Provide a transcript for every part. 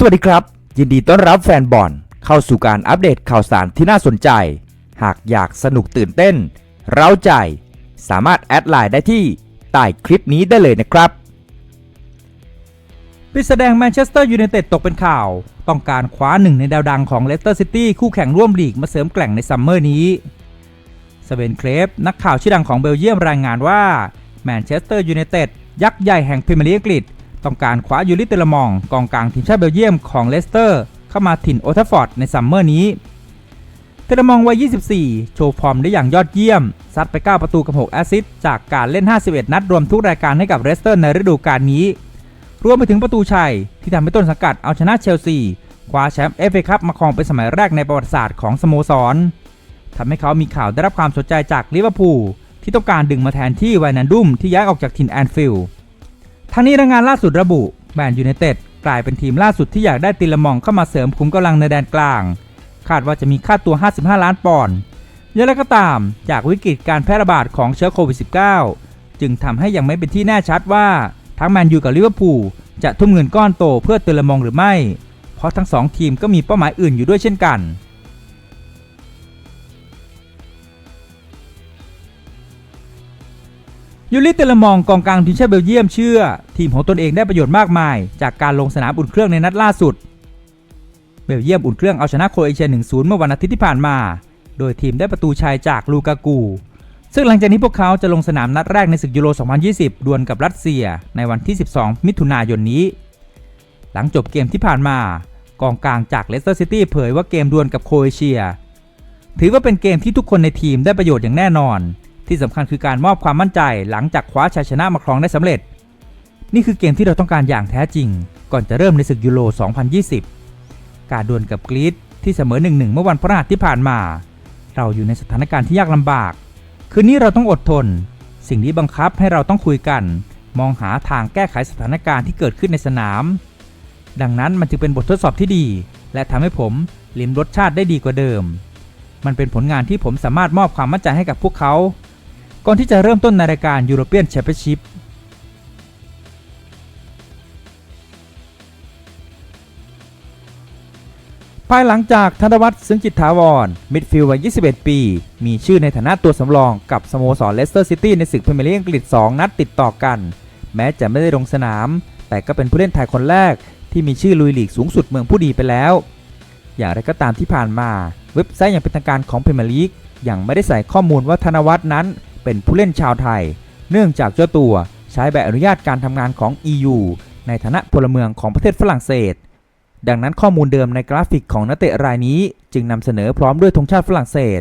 สวัสดีครับ ยินดีต้อนรับแฟนบอลเข้าสู่การอัปเดตข่าวสารที่น่าสนใจ หากอยากสนุกตื่นเต้น เร้าใจ สามารถแอดไลน์ได้ที่ใต้คลิปนี้ได้เลยนะครับปิดแสดงแมนเชสเตอร์ยูไนเต็ดตกเป็นข่าว ต้องการคว้าหนึ่งในดาวดังของเลสเตอร์ซิตี้คู่แข่งร่วมลีกมาเสริมแกล่งในซัมเมอร์นี้สเวนเครฟนักข่าวชื่อดังของเบลเยียมรายงานว่าแมนเชสเตอร์ยูไนเต็ดยักษ์ใหญ่แห่งพรีเมียร์ลีกอังกฤษ ต้องการคว้ายูริเตลมองกองกลางทีมชาติเบลเยียมของเลสเตอร์ เข้ามาถิ่นโอทัฟฟอร์ดในซัมเมอร์นี้เทเลมองวัย 24 โชว์ฟอร์มได้อย่างยอดเยี่ยม ซัดไป 9 ประตูกับ 6 แอสซิสต์จากการเล่น 51 นัดรวมทุกรายการให้กับเรสเตอร์ในฤดูกาลนี้ รวมไปถึงประตูชัยที่ทำให้ต้นสังกัดเอาชนะเชลซีคว้าแชมป์เอฟเอคัพมาครองเป็นสมัยแรกในประวัติศาสตร์ของสโมสรทำให้เขามีข่าวได้รับความสนใจจากลิเวอร์พูลที่ต้องการดึงมาแทนที่ไวนันดุมที่ย้ายออกจากถิ่นแอนฟิลด์ ทั้งนี้รายงานล่าสุดระบุแมนยูไนเต็ดกลายเป็นทีมล่าสุดที่อยากได้ติลมองเข้ามาเสริมขุมกำลังในแดนกลาง คาดว่าจะมีค่าตัว 55 ล้านปอนด์ย่างไรก็ตาม จากวิกฤตการแพร่ระบาดของเชื้อโควิด -19 จึงทำให้ยังไม่เป็นที่แน่ชัดว่าทั้งแมนยูกับลิเวอร์พูลจะทุ่มเงินก้อนโตเพื่อเตลมองหรือไม่ เพราะทั้งสองทีมก็มีเป้าหมายอื่นอยู่ด้วยเช่นกัน ยูริเตลมองกองกลางทีมชาติเบลเยียมเชื่อ ทีมของตนเองได้ประโยชน์มากมาย จากการลงสนามอุ่นเครื่องในนัดล่าสุด เบลเยียมอุ่นเครื่องเอาชนะโครเอเชีย 1-0 เมื่อวันอาทิตย์ที่ผ่านมา โดยทีมได้ประตูชัยจากลูกากู ซึ่งหลังจากนี้พวกเขาจะลงสนามนัดแรกในศึกยูโร 2020 ดวลกับรัสเซียในวันที่ 12 มิถุนายนนี้ หลังจบเกมที่ผ่านมา กองกลางจากเลสเตอร์ซิตี้เผยว่าเกมดวลกับโครเอเชีย ถือว่าเป็นเกมที่ทุกคนในทีมได้ประโยชน์อย่างแน่นอน ที่สำคัญคือการมอบความมั่นใจหลังจากคว้าชัยชนะมาครองได้สำเร็จ นี่คือเกมที่เราต้องการอย่างแท้จริง ก่อนจะเริ่มในศึกยูโร 2020 การดวลกับกรีซที่เสมอ 1-1 เมื่อวันพฤหัสที่ผ่านมา เราอยู่ในสถานการณ์ที่ยากลำบาก คืนนี้เราต้องอดทน สิ่งนี้บังคับให้เราต้องคุยกัน มองหาทางแก้ไขสถานการณ์ที่เกิดขึ้นในสนาม ดังนั้นมันจึงเป็นบททดสอบที่ดี และทำให้ผมลิ้มรสชาติได้ดีกว่าเดิม มันเป็นผลงานที่ผมสามารถมอบความมั่นใจให้กับพวกเขา ก่อนที่จะเริ่มต้นในรายการ European Championship ภายหลังจากธนวัฒน์ซึ่งจิตถาวร มิดฟิลด์วัย 21 ปี มีชื่อในฐานะตัวสำรองกับสโมสรเลสเตอร์ซิตี้ในศึกพรีเมียร์ลีกอังกฤษ 2 นัดติดต่อกัน แม้จะไม่ได้ลงสนาม แต่ก็เป็นผู้เล่นไทยคนแรก ที่มีชื่อลุยลีกสูงสุดเมืองผู้ดีไปแล้ว อย่างไรก็ตามที่ผ่านมา เว็บไซต์อย่างเป็นทางการของพรีเมียร์ลีกยังไม่ได้ใส่ข้อมูลว่าธนวัฒน์นั้น เป็นผู้เล่นชาวไทย เนื่องจากเจ้าตัวใช้ใบอนุญาตการทำงานของ EU ในฐานะพลเมืองของประเทศฝรั่งเศส ดังนั้นข้อมูลเดิมในกราฟิกของนักเตะรายนี้จึงนำเสนอพร้อมด้วยธงชาติฝรั่งเศส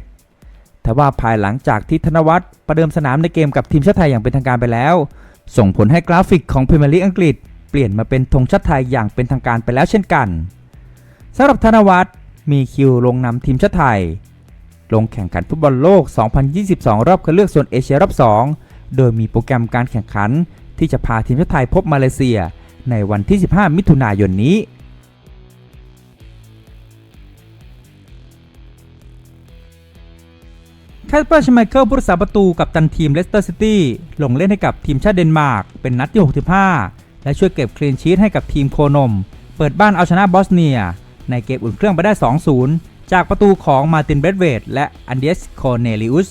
แต่ว่าภายหลังจากที่ธนวัฒน์ประเดิมสนามในเกมกับทีมชาติไทยอย่างเป็นทางการไปแล้ว ส่งผลให้กราฟิกของพรีเมียร์ลีกอังกฤษ เปลี่ยนมาเป็นธงชาติไทยอย่างเป็นทางการไปแล้วเช่นกันสำหรับธนวัฒน์มีคิวลงนำทีมชาติไทย ลงแข่งขันฟุตบอลโลก 2022 รอบคัดเลือกโซนเอเชียรอบ 2 โดยมีโปรแกรมการแข่งขัน ที่จะพาทีมชาติไทยพบมาเลเซีย ในวันที่ 15 มิถุนายนนี้แคสเปอร์ชไมเคิลผู้รักษาประตูกับตันทีมเลสเตอร์ซิตี้ลงเล่นให้กับทีมชาติเดนมาร์กเป็นนัดที่ 65 และช่วยเก็บคลีนชีตให้กับทีมโคนม เปิดบ้านเอาชนะบอสเนีย ในเกมอุ่นเครื่องไปได้ 2-0 จากประตูของมาตินเบรดเวดและอันเดสโคเนลิอุส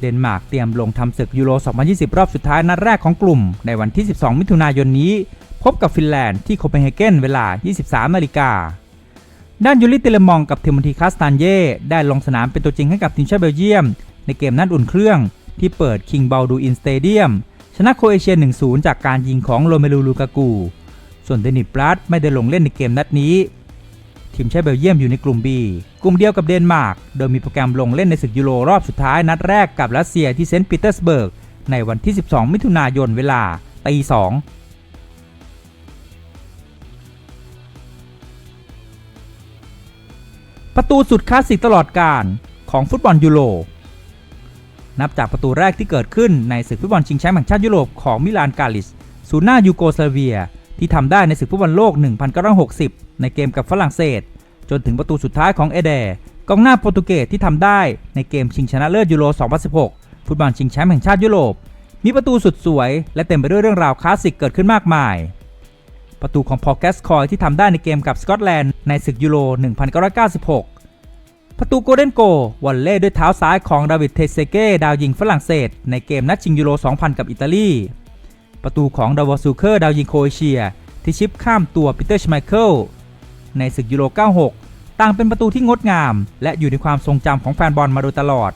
เดนมาร์กเตรียมลงทำศึกยูโร 2020 รอบสุดท้ายนัดแรกของกลุ่ม ในวันที่ 12 มิถุนายนนี้ พบกับฟินแลนด์ที่โคเปนเฮเกนเวลา 23 นาฬิกา ด้านยูริเตเลมองกับเทมอนทีคาสตานเย่ได้ลงสนามเป็นตัวจริงให้กับทีมชาติเบลเยียม ในเกมนัดอุ่นเครื่องที่เปิดคิงบาลดูอินสเตเดียมชนะโคเอเชีย 1-0 จากการยิงของโรเมลูลูกากู ส่วนเดนิสปลัดไม่ได้ลงเล่นในเกมนัดนี้ ทีมชาติเบลเยียมอยู่ในกลุ่ม B กลุ่มเดียวกับเดนมาร์ก โดยมีโปรแกรมลงเล่นในศึกยูโรรอบสุดท้ายนัดแรกกับรัสเซียที่เซนต์ปีเตอร์สเบิร์ก ในวันที่ 12 มิถุนายนเวลาตี2ประตูสุดคลาสสิกตลอดการของฟุตบอลยูโร นับจากประตูแรกที่เกิดขึ้นในศึกฟุตบอลชิงแชมป์แห่งชาติยุโรปของมิลานกาลิส ศูนย์หน้ายูโกสลาเวีย ที่ทำได้ในศึกฟุตบอลโลก 1960 ในเกมกับฝรั่งเศส จนถึงประตูสุดท้ายของเอเดร์กองหน้าโปรตุเกสที่ทำได้ในเกมชิงชนะเลิศยูโร 2016 ฟุตบอลชิงแชมป์แห่งชาติยุโรป มีประตูสุดสวย และเต็มไปด้วยเรื่องราวคลาสสิกเกิดขึ้นมากมาย ประตูของพอลแกสคอยที่ทำได้ในเกมกับสกอตแลนด์ในศึกยูโร 1996 ประตูโกลเด้นโกวอลเล่ด้วยเท้าซ้ายของดาวิดเทเซเก้ดาวยิงฝรั่งเศส ในเกมนัดชิงยูโร 2000 กับอิตาลี ประตูของดาวอซูเคอร์ดาวยิงโครเอเชีย ที่ชิปข้ามตัวปีเตอร์ชไมเคิลในศึกยูโร 96 ต่างเป็นประตูที่งดงาม และอยู่ในความทรงจำของแฟนบอลมาโดยตลอด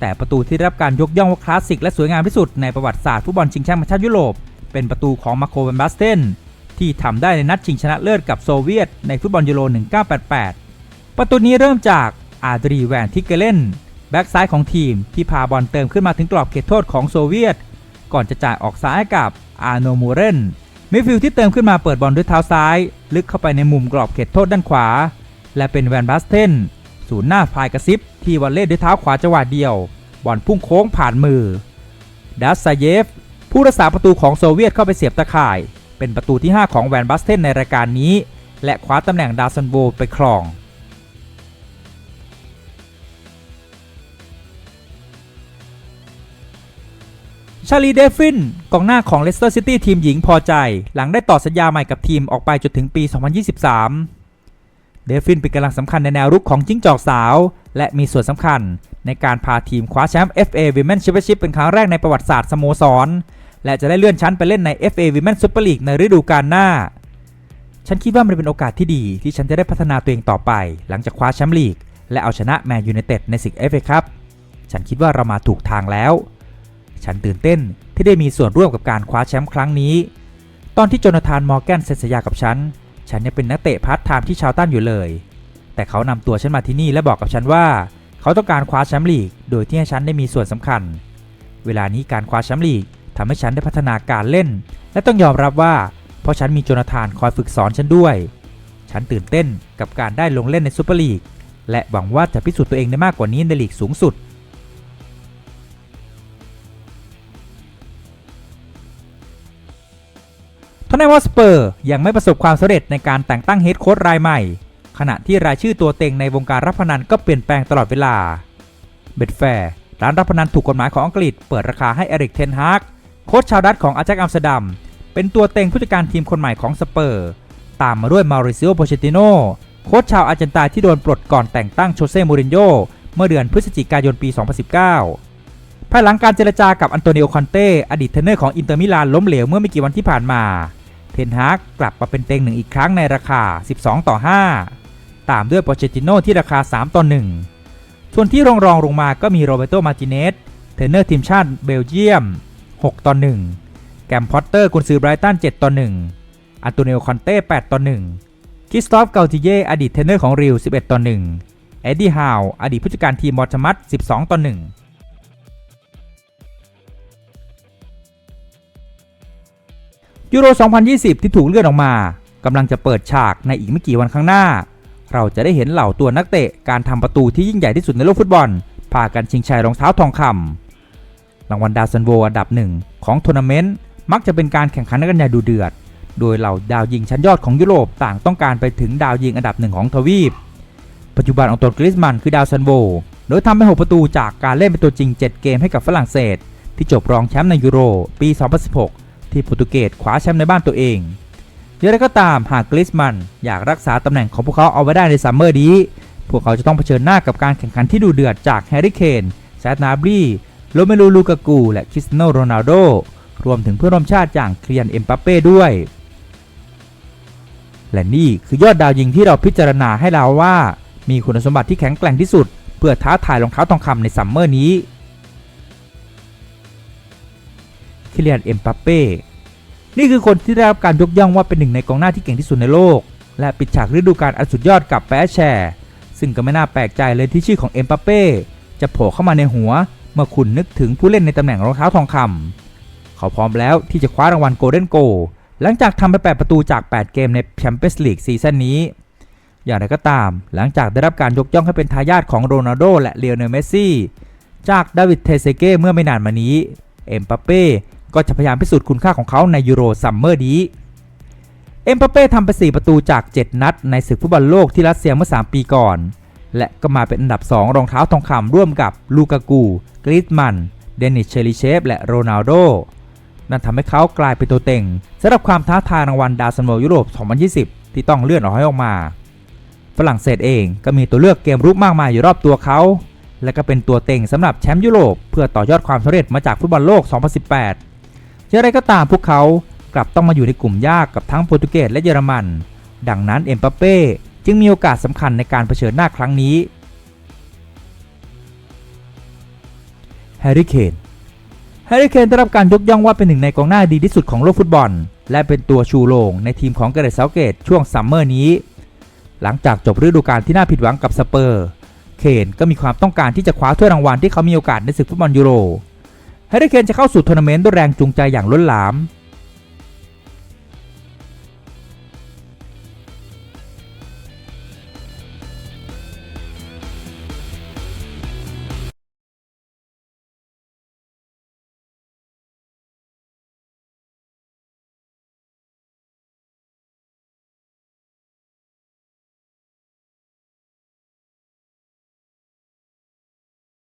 แต่ประตูที่ได้รับการยกย่องว่าคลาสสิกและสวยงามที่สุดในประวัติศาสตร์ฟุตบอลชิงแชมป์ชาติยุโรป เป็นประตูของมาโคเวนบัสเทนที่ทำได้ในนัดชิงชนะเลิศกับโซเวียตในฟุตบอลยูโร 1988 ประตูนี้เริ่มจากอาดรีแวนทิกเกเลนแบ็กซ้ายของทีมที่พาบอลเติมขึ้นมาถึงกรอบเขตโทษของโซเวียต ก่อนจะจ่ายออกซ้ายกับอาโนมูเรนมิดฟิลด์ที่เติมขึ้นมาเปิดบอลด้วยเท้าซ้าย ลึกเข้าไปในมุมกรอบเขตโทษด้านขวา และเป็นแวนบัสเทนศูนย์หน้าพายกระซิบ ที่วันเล่ด้วยเท้าขวาจังหวะเดียว บอลพุ่งโค้งผ่านมือดัสซาเยฟ ผู้รักษาประตูของโซเวียตเข้าไปเสียบตะข่าย เป็นประตูที่ 5 ของแวนบัสเทนในรายการนี้ และคว้าตำแหน่งดาวซันโบไปครองาลีเดฟินกองหน้าของเลสเตอร์ซิตี้ทีมหญิงพอใจ หลังได้ต่อสัญญาใหม่กับทีมออกไปจนถึงปี 2023 เดฟินเป็นกำลังสำคัญในแนวรุกของจิ้งจอกสาว และมีส่วนสำคัญในการพาทีมคว้าแชมป์ FA Women's Championship เป็นครั้งแรกในประวัติศาสตร์สโมสร และจะได้เลื่อนชั้นไปเล่นใน FA Women's Super League ในฤดูกาลหน้า ฉันคิดว่ามันเป็นโอกาสที่ดีที่ฉันจะได้พัฒนาตัวเองต่อไป หลังจากคว้าแชมป์ลีกและเอาชนะแมนยูไนเต็ดในศึก FA ครับฉันคิดว่าเรามาถูกทางแล้ว ฉันตื่นเต้นที่ได้มีส่วนร่วมกับการคว้าแชมป์ครั้งนี้ ตอนที่โจนาธานมอร์แกนเซ็นสัญญากับฉัน ฉันยังเป็นนักเตะพาร์ทไทม์ที่ชาวตันอยู่เลย แต่เขานำตัวฉันมาที่นี่และบอกกับฉันว่า เขาต้องการคว้าแชมป์ลีก โดยที่ให้ฉันได้มีส่วนสำคัญ เวลานี้การคว้าแชมป์ลีกทำให้ฉันได้พัฒนาการเล่น และต้องยอมรับว่า เพราะฉันมีโจนาธานคอยฝึกสอนฉันด้วย ฉันตื่นเต้นกับการได้ลงเล่นในซูเปอร์ลีกและหวังว่าจะพิสูจน์ตัวเองได้มากกว่านี้ในลีกสูงสุด ทนายว่าสเปอร์ยังไม่ประสบความสำเร็จในการแต่งตั้งเฮดโค้ชรายใหม่ ขณะที่รายชื่อตัวเต็งในวงการรับพนันก็เปลี่ยนแปลงตลอดเวลา เบดแฟร์ร้านรับพนันถูกกฎหมายของอังกฤษเปิดราคาให้เอริกเทนฮากโค้ชชาวดัตของอาแจ็คอัมสเตอร์ดัมเป็นตัวเต็งผู้จัดการทีมคนใหม่ของสเปอร์ ตามมาด้วยมาริซิโอโปเชติโนโค้ชชาวอาร์เจนตาที่โดนปลดก่อนแต่งตั้งโชเซ่มูรินโญ่เมื่อเดือนพฤศจิกายนปี 2019 ภายหลังการเจรจากับอันโตนิโอคอนเต้อดีตเทรนเนอร์ของอินเตอร์มิลานล้มเหลวเมื่อไม่กี่วันที่ผ่านมา เทนฮากกลับมาเป็นเต็งหนึ่งอีกครั้งในราคา 12 ต่อ 5 ตามด้วยโปเชติโนที่ราคา 3 ต่อ 1 ส่วนที่รองรองลงมาก็มีโรเบโตมาติเนสเทรนเนอร์ทีมชาติเบลเยียม 6 ต่อ 1 แกมพอตเตอร์กุนซือไบรตัน 7 ต่อ 1 อันตนิโอคอนเต้ 8 ต่อ 1 คิสตอฟเกาติเย่อดีตเทรนเนอร์ของริว 11 ต่อ 1 เอ็ดดี้ฮาว อดีตผู้จัดการทีมมอร์ชมัต12 ต่อ 1 ยูโร 2020 ที่ถูกเลื่อนออกมากำลังจะเปิดฉากในอีกไม่กี่วันข้างหน้า เราจะได้เห็นเหล่าตัวนักเตะการทำประตูที่ยิ่งใหญ่ที่สุดในโลกฟุตบอล พากันชิงชัยรองเท้าทองคำรางวัลดาวซันโวอันดับหนึ่งของทัวร์นาเมนต์มักจะเป็นการแข่งขันกันอย่างดูเดือด โดยเหล่าดาวยิงชั้นยอดของยุโรปต่างต้องการไปถึงดาวยิงอันดับหนึ่งของทวีป ปัจจุบันองตวนกริสมันคือดาวซันโวโดยทำไป6ประตูจากการเล่นเป็นตัวจริง 7 เกมให้กับฝรั่งเศส ที่จบรองแชมป์ในยูโร ปี 2016 ที่โปรตุเกสคว้าแชมป์ในบ้านตัวเองอย่างไรก็ตามหากกริสมันอยากรักษาตำแหน่งของพวกเขาเอาไว้ได้ในซัมเมอร์นี้ พวกเขาจะต้องเผชิญหน้ากับการแข่งขันที่ดูเดือดจากแฮร์รี่เคนแซดนาบรีโรเมลูลูกากู และคริสตียโนโรนัลโด รวมถึงเพื่อนร่วมชาติอย่างเคลียนเอ็มบัปเป้ด้วย และนี่คือยอดดาวยิงที่เราพิจารณาให้เราว่า มีคุณสมบัติที่แข็งแกร่งที่สุด เพื่อท้าทายรองเท้าทองคำในซัมเมอร์นี้ คิเลียนเอ็มบัปเป้นี่คือคนที่ได้รับการยกย่องว่าเป็นหนึ่งในกองหน้าที่เก่งที่สุดในโลก และปิดฉากฤดูกาลอันสุดยอดกับแปะแชร์ซึ่งก็ไม่น่าแปลกใจเลยที่ชื่อของเอ็มบัปเป้จะโผล่เข้ามาในหัว เมื่อคุณนึกถึงผู้เล่นในตำแหน่งรองเท้าทองคำเขาพร้อมแล้วที่จะคว้ารางวัลโกลเด้นโกหลังจากทำไป 8 ประตูจาก 8 เกมในแชมเปี้ยนส์ลีกซีซั่นนี้ อย่างไรก็ตาม หลังจากได้รับการยกย่องให้เป็นทายาทของโรนัลโดและเลโอเนเมสซี่ จากดาวิดเทเซเก้เมื่อไม่นานมานี้ เอ็มบัปเป้ ก็จะพยายามพิสูจน์คุณค่าของเขาในยูโรซัมเมอร์นี้ เอ็มเป้ทำไป 4 ประตูจาก 7 นัด ในศึกฟุตบอลโลกที่รัสเซียเมื่อ 3 ปีก่อน และก็มาเป็นอันดับ 2 รองเท้าทองคำร่วมกับลูกากูกริสมัน เดนิสเชลิเชฟ และโรนัลโด นั่นทำให้เขากลายเป็นตัวเต็งสำหรับความท้าทายรางวัลดาวซันโวยุโรป 2020 ที่ต้องเลื่อนออกให้ออกมา ฝรั่งเศสเองก็มีตัวเลือกเกมรุกมากมายอยู่รอบตัวเขาและก็เป็นตัวเต็งสำหรับแชมป์ยุโรปเพื่อต่อยอดความสำเร็จมาจากฟุตบอลโลก 2018 อย่างไรก็ตามพวกเขากลับต้องมาอยู่ในกลุ่มยากกับทั้งโปรตุเกสและเยอรมัน ดังนั้นเอ็มบัปเป้จึงมีโอกาสสำคัญในการเผชิญหน้าครั้งนี้แฮร์รี่เคนแฮร์รี่เคนได้รับการยกย่องว่าเป็นหนึ่งในกองหน้าดีที่สุดของโลกฟุตบอล และเป็นตัวชูโรงในทีมของเกเรตเซาเกตช่วงซัมเมอร์นี้ หลังจากจบฤดูกาลที่น่าผิดหวังกับสเปอร์ เคนก็มีความต้องการที่จะคว้าถ้วยรางวัลที่เขามีโอกาสในศึกฟุตบอลยูโร แฮร์รี่เคนจะเข้าสู่ทัวร์นาเมนต์ด้วยแรงจูงใจอย่างล้นหลาม